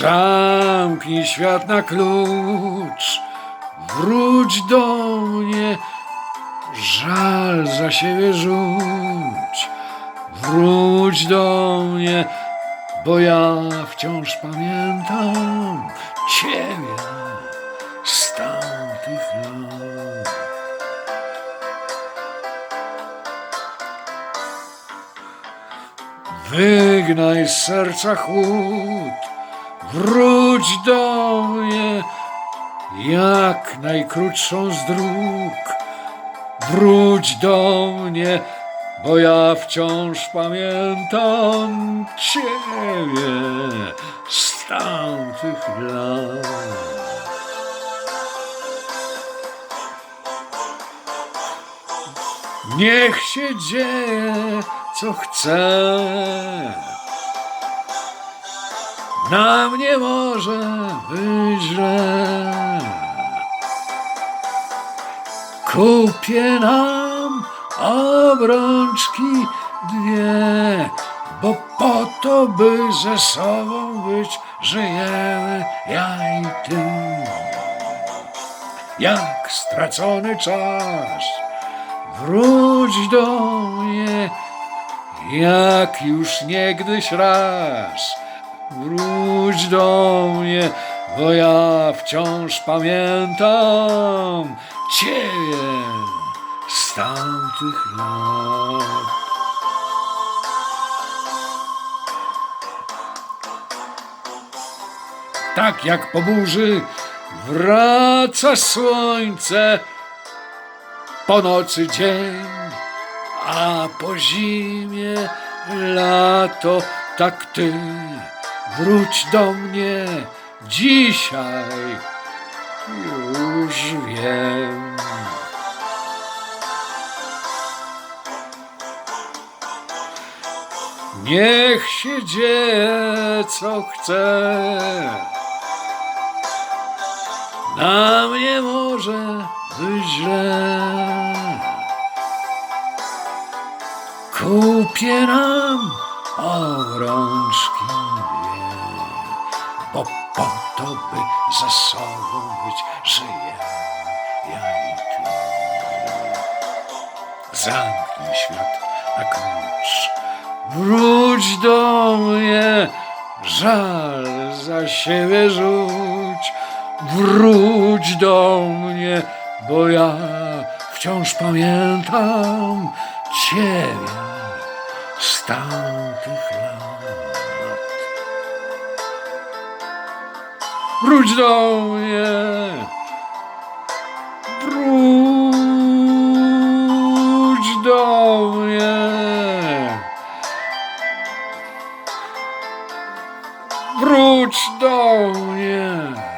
Zamknij świat na klucz, wróć do mnie, żal za siebie rzuć. Wróć do mnie, bo ja wciąż pamiętam Ciebie z tamtych lat. Wygnaj z serca chłód, wróć do mnie jak najkrótszą z dróg. Wróć do mnie, bo ja wciąż pamiętam Ciebie z tamtych lat. Niech się dzieje, co chce. Na mnie może być źle. Kupię nam obrączki dwie, bo po to, by ze sobą być, żyjemy ja i ty. Jak stracony czas, wróć do mnie, jak już niegdyś raz. Wróć do mnie, bo ja wciąż pamiętam Ciebie z tamtych lat. Tak jak po burzy wraca słońce, po nocy dzień, a po zimie lato, tak ty wróć do mnie dzisiaj, już wiem. Niech się dzieje co chce. Na mnie może być źle. Kupię nam obrączki dwie, bo po to, by ze sobą być, żyję ja i ty. Zamknij świat na klucz, wróć do mnie, żal za siebie rzuć, wróć do mnie, bo ja wciąż pamiętam Ciebie z tamtych lat. Wróć do mnie, wróć do mnie. Wróć do mnie.